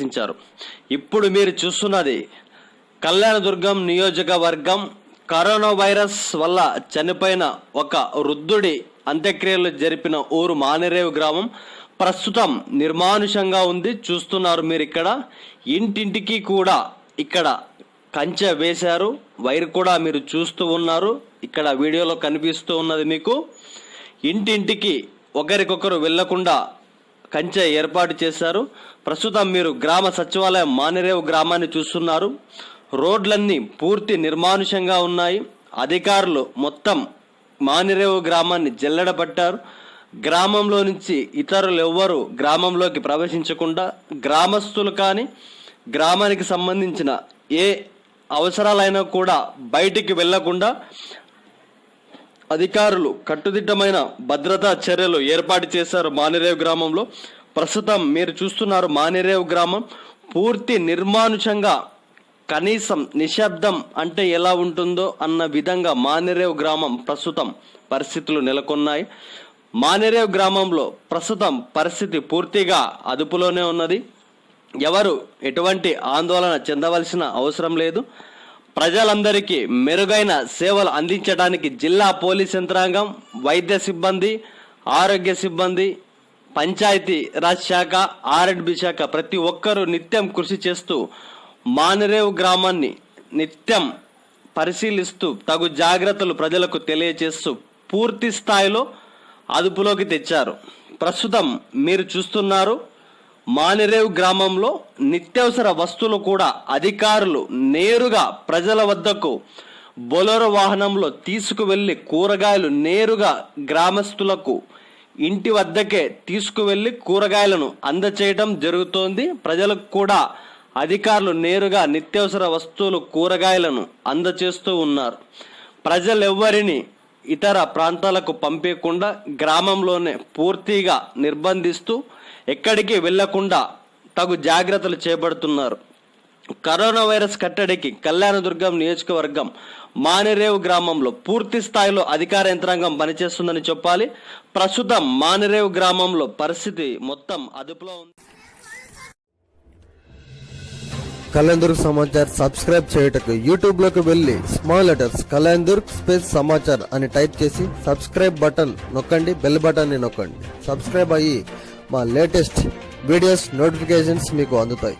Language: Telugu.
ప్రదర్శించారు ఇప్పుడు మీరు చూస్తున్నది కళ్యాణదుర్గం నియోజకవర్గం కరోనా వైరస్ వల్ల చనిపోయిన ఒక వృద్ధుడి అంత్యక్రియలు జరిపిన ఊరు మానిరేవు గ్రామం ప్రస్తుతం నిర్మానుషంగా ఉంది. చూస్తున్నారు మీరు ఇక్కడ. ఇంటింటికి కూడా ఇక్కడ కంచె వేశారు. వైర్ కూడా మీరు చూస్తూ ఉన్నారు. ఇక్కడ వీడియోలో కనిపిస్తూ ఉన్నది మీకు. ఇంటింటికి ఒకరికొకరు వెళ్ళకుండా కంచె ఏర్పాటు చేశారు. ప్రస్తుతం మీరు గ్రామ సచివాలయం మానిరేవు గ్రామాన్ని చూస్తున్నారు. రోడ్లన్నీ పూర్తి నిర్మానుషంగా ఉన్నాయి. అధికారులు మొత్తం మానిరేవు గ్రామాన్ని జల్లెడ పట్టారు గ్రామంలో నుంచి ఇతరులు ఎవ్వరు గ్రామంలోకి ప్రవేశించకుండా గ్రామస్తులు కానీ గ్రామానికి సంబంధించిన ఏ అవసరాలైనా కూడా బయటికి వెళ్ళకుండా అధికారులు కట్టుదిట్టమైన భద్రతా చర్యలు ఏర్పాటు చేశారు మానిరేవ్ గ్రామంలో. ప్రస్తుతం మీరు చూస్తున్నారు మానిరేవ్ గ్రామం. పూర్తి నిర్మానుషంగా కనీసం నిశ్శబ్దం అంటే ఎలా ఉంటుందో అన్న విధంగా మానిరేవ్ గ్రామం ప్రస్తుతం పరిస్థితులు నెలకొన్నాయి. మానిరేవ్ గ్రామంలో ప్రస్తుతం పరిస్థితి పూర్తిగా అదుపులోనే ఉన్నది. ఎవరు ఎటువంటి ఆందోళన చెందవలసిన అవసరం లేదు. ప్రజలందరికీ మెరుగైన సేవలు అందించడానికి జిల్లా పోలీస్ యంత్రాంగం వైద్య సిబ్బంది ఆరోగ్య సిబ్బంది పంచాయతీ రాజ్ శాఖ ఆర్ఎండ్బి శాఖ ప్రతి ఒక్కరూ నిత్యం కృషి చేస్తూ మానరేవు గ్రామాన్ని నిత్యం పరిశీలిస్తూ తగు జాగ్రత్తలు ప్రజలకు తెలియజేస్తూ పూర్తి స్థాయిలో అదుపులోకి తెచ్చారు. ప్రస్తుతం మీరు చూస్తున్నారు మానిరేవ్ గ్రామంలో నిత్యవసర వస్తువులు కూడా అధికారులు నేరుగా ప్రజల వద్దకు బొలెరో వాహనంలో తీసుకువెళ్ళి కూరగాయలు నేరుగా గ్రామస్తులకు ఇంటి వద్దకే తీసుకువెళ్ళి కూరగాయలను అందచేయడం జరుగుతోంది. ప్రజలకు కూడా అధికారులు నేరుగా నిత్యవసర వస్తువులు కూరగాయలను అందచేస్తూ ఉన్నారు. ప్రజలెవ్వరిని ఇతర ప్రాంతాలకు పంపించకుండా గ్రామంలోనే పూర్తిగా నిర్బంధిస్తూ ఎక్కడికి వెళ్ళకుండా తగు జాగ్రత్తలు చేపడుతున్నారు. కరోనా వైరస్ కట్టడికి కళ్యాణదుర్గం నియోజకవర్గం మానిరేవు గ్రామంలో పూర్తి స్థాయిలో అధికార యంత్రాంగం పనిచేస్తుందని చెప్పాలి. ప్రస్తుతం మానిరేవు గ్రామంలో పరిస్థితి మొత్తం అదుపులో ఉంది. కళ్యాణ్ సమాచార్ సబ్స్క్రైబ్ చేయుటకు యూట్యూబ్లోకి వెళ్ళి small letters Kalyan space Samachar అని టైప్ చేసి సబ్స్క్రైబ్ బటన్ నొక్కండి బెల్ బటన్ని నొక్కండి. సబ్స్క్రైబ్ అయ్యి మా లేటెస్ట్ వీడియోస్ నోటిఫికేషన్స్ మీకు అందుతాయి.